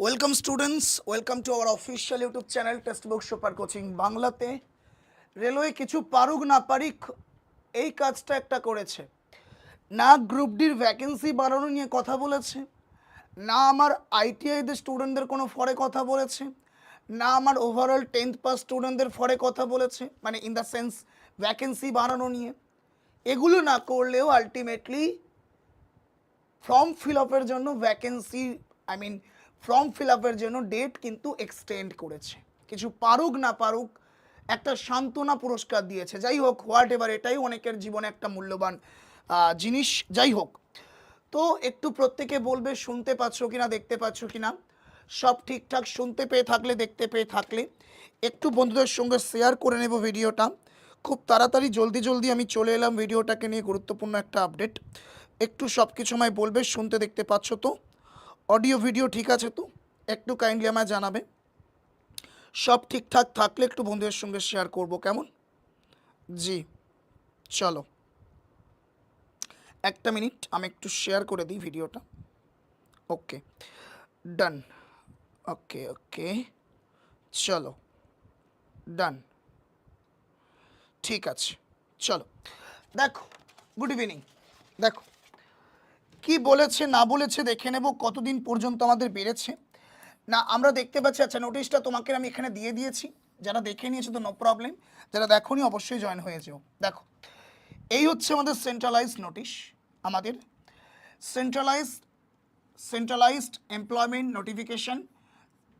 Welcome students welcome to our official YouTube channel text book super coaching বাংলাতে railway কিছু পারুক না পারিক, এই কাজটা একটা করেছে। না গ্রুপ ডির ভ্যাকেন্সি বাড়ানো নিয়ে কথা বলেছে, না আমার আইটিআইদের স্টুডেন্টদের কোনো ফরে কথা বলেছে, না আমার ওভারঅল টেন্থ পাস স্টুডেন্টদের ফরে কথা বলেছে মানে ইন দ্য সেন্স ভ্যাকেন্সি বাড়ানো নিয়ে। এগুলো না করলেও আলটিমেটলি ফর্ম ফিল আপের জন্য vacancy I mean form fill আপের জন্য ডেট কিন্তু এক্সটেন্ড করেছে। কিছু পারুক না পারুক, একটা সান্ত্বনা পুরস্কার দিয়েছে। যাই হোক হোয়াট এভার এটাই অনেকের জীবনে একটা মূল্যবান জিনিস। যাই হোক, তো একটু প্রত্যেকে বলবে, শুনতে পাচ্ছ কিনা, দেখতে পাচ্ছ কিনা? সব ঠিকঠাক, শুনতে পেয়ে থাকলে, দেখতে পেয়ে থাকলে। একটু বন্ধুদের সঙ্গে শেয়ার করে নেব ভিডিওটা। খুব তাড়াতাড়ি, জলদি জলদি আমি চলে এলাম ভিডিওটাকে নিয়ে গুরুত্বপূর্ণ একটা আপডেট একটু সব কিছু আমায় বলবে, শুনতে দেখতে পাচ্ছ তো? অডিও ভিডিও ঠিক আছে তো? একটু কাইন্ডলি আমায় জানাবে। সব ঠিকঠাক থাকলে একটু বন্ধুদের সঙ্গে শেয়ার করব, কেমন? জি, চলো। একটা মিনিট আমি একটু শেয়ার করে দিই ভিডিওটা। ওকে ডান ওকে ওকে চলো ডান ঠিক আছে, চলো। দেখো গুড ইভিনিং দেখো কি বলেছে, না বলেছে, দেখে নেব কতদিন পর্যন্ত আমাদের বেড়েছে। না, আমরা দেখতে পাচ্ছি আচ্ছা নোটিশটা তোমাকে আমি এখানে দিয়ে দিয়েছি। যারা দেখে নিয়েছে তো নো প্রবলেম যারা দেখোনি, অবশ্যই জয়েন হয়ে যেও। দেখো, এই হচ্ছে আমাদের সেন্ট্রালাইজ নোটিশ আমাদের centralise centralised employment notification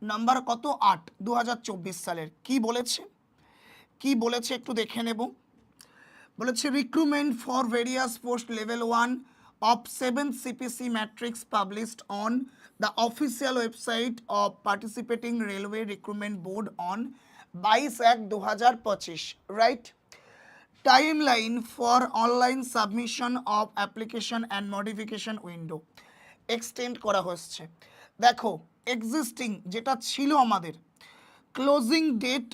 number কত? আট দু সালের। কি বলেছে? কি বলেছে একটু দেখে নেব। বলেছে recruitment for various post level one seven CPC matrix published on the official website of participating railway recruitment board on বাইশ এক দু হাজার পঁচিশ right timeline for online submission of application and modification window extend করা হচ্ছে। দেখো existing যেটা ছিল আমাদের closing date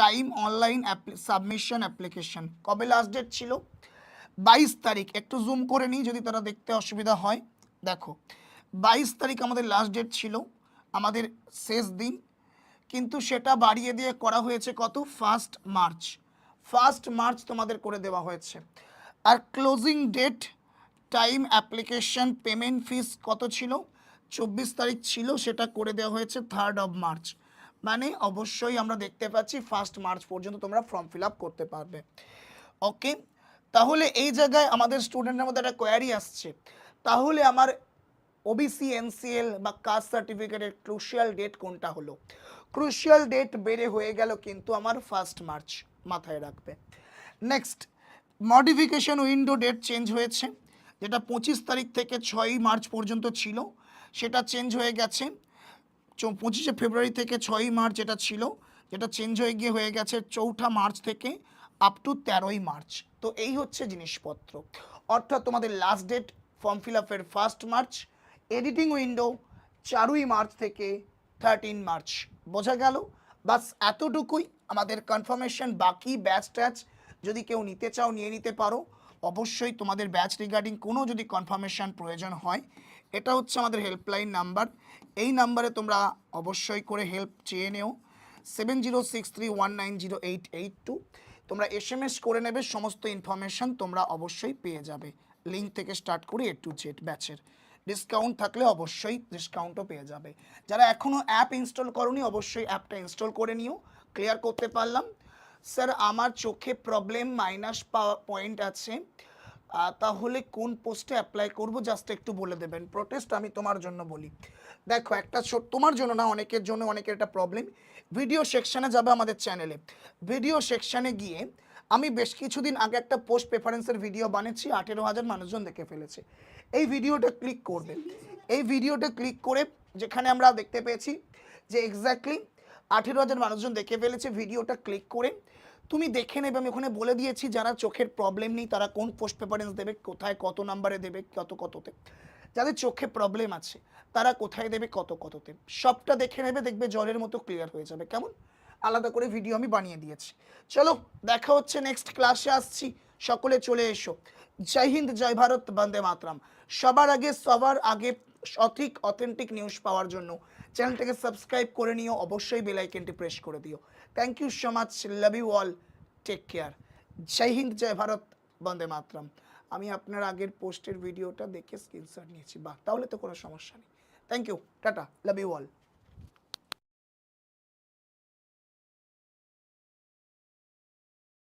time online submission application কবে লাস্ট ডেট ছিল? বাইশ তারিখ, একটু জুম করে নিই যদি তারা দেখতে অসুবিধা হয়। দেখো, বাইশ তারিখ আমাদের লাস্ট ডেট ছিল, আমাদের শেষ দিন, কিন্তু সেটা বাড়িয়ে দিয়ে করা হয়েছে কত? ফার্স্ট মার্চ ফার্স্ট মার্চ তোমাদের করে দেওয়া হয়েছে। আর closing date time application payment fees কত ছিল? চব্বিশ তারিখ ছিল, সেটা করে দেওয়া হয়েছে থার্ড অফ মার্চ মানে অবশ্যই আমরা দেখতে পাচ্ছি ফার্স্ট মার্চ পর্যন্ত তোমরা ফর্ম ফিল করতে পারবে। ওকে তাহলে এই জায়গায় আমাদের স্টুডেন্টের মধ্যে একটা কোয়ারি আসছে। তাহলে আমার ওবিসি এনসিএল বা কাস্ট সার্টিফিকেটের ক্রুশিয়াল ডেট কোনটা হলো? ক্রুশিয়াল ডেট বেড়ে হয়ে গেল কিন্তু আমার ফার্স্ট মার্চ মাথায় রাখবে। Next modification window date change হয়েছে, যেটা পঁচিশ তারিখ থেকে ছয়ই মার্চ পর্যন্ত ছিল, সেটা চেঞ্জ হয়ে গেছে। পঁচিশে ফেব্রুয়ারি থেকে ছয়ই মার্চ যেটা ছিল যেটা চেঞ্জ হয়ে গিয়ে হয়ে গেছে চৌঠা মার্চ থেকে আপ টু তেরোই মার্চ। তো এই হচ্ছে জিনিসপত্র। অর্থাৎ তোমাদের লাস্ট ডেট ফর্ম ফিল আপের ফার্স্ট মার্চ এডিটিং উইন্ডো চারই মার্চ থেকে থার্টিন মার্চ। বোঝা গেল? বাস এতটুকুই। আমাদের কনফার্মেশন বাকি ব্যাচ ট্যাচ যদি কেউ নিতে চাও, নিয়ে নিতে পারো। অবশ্যই তোমাদের ব্যাচ রিগার্ডিং কোনো যদি কনফার্মেশন প্রয়োজন হয়, এটা হচ্ছে আমাদের হেল্পলাইন নাম্বার এই নাম্বারে তোমরা অবশ্যই করে হেল্প চেয়ে নেও। Seven zero six three one nine zero eight eight two তোমরা এস এম এস করে নেবে, সমস্ত ইনফরমেশন তোমরা অবশ্যই পেয়ে যাবে। লিঙ্ক থেকে স্টার্ট করে এ টু জেড ব্যাচের ডিসকাউন্ট থাকলে অবশ্যই ডিসকাউন্টও পেয়ে যাবে। যারা এখনও অ্যাপ ইনস্টল করনি, অবশ্যই অ্যাপটা ইনস্টল করে নিও। ক্লিয়ার করতে পারলাম। স্যার আমার চোখে প্রবলেম মাইনাস পয়েন্ট আছে। তাহলে কোন পোস্টে অ্যাপ্লাই করব? জাস্ট একটু বলে দেবেন। প্রোটেস্ট আমি তোমার জন্য বলি। দেখো, একটা তোমার জন্য না, অনেকের জন্য অনেকের একটা প্রবলেম ভিডিও সেকশানে যাবে আমাদের চ্যানেলে ভিডিও সেকশানে গিয়ে আমি বেশ কিছুদিন আগে একটা পোস্ট প্রেফারেন্সের ভিডিও বানিয়েছি, আঠেরো হাজার মানুষজন দেখে ফেলেছে। এই ভিডিওটা ক্লিক করবে। এই ভিডিওটা ক্লিক করে যেখানে আমরা দেখতে পেয়েছি যে এক্স্যাক্টলি আঠেরো হাজার মানুষজন দেখে ফেলেছে ভিডিওটা ক্লিক করে। তুমি দেখে নেবে, আমি ওখানে বলে দিয়েছি যারা চোখের প্রবলেম নেই, তারা কোন পোস্ট প্রেফারেন্স দেবে, কোথায় কত নাম্বারে দেবে, কত কততে। যাদের চোখে প্রবলেম আছে, তারা কোথায় দেবে, কত কততে। সবটা দেখে নেবে, দেখবে জলের মতো ক্লিয়ার হয়ে যাবে। কেমন? আলাদা করে ভিডিও আমি বানিয়ে দিয়েছি। চলো, দেখা হচ্ছে নেক্সট ক্লাসে আসছি। সকলে চলে এসো। জয় হিন্দ, জয় ভারত, বন্দে মাতরম। সবার আগে সবার আগে সঠিক অথেন্টিক নিউজ পাওয়ার জন্য। চ্যানেলটাকে সাবস্ক্রাইব করে নিও, অবশ্যই বেলাইকেনটি প্রেস করে দিও। Thank you so much love you all take care Jai Hind, Jai Bharat, Vande Mataram. আমি আপনার আগের পোস্টের ভিডিওটা দেখে স্ক্রিনশট নিয়েছি। বাহ, তাহলে তো কোনো সমস্যা নেই। Thank you tata love you all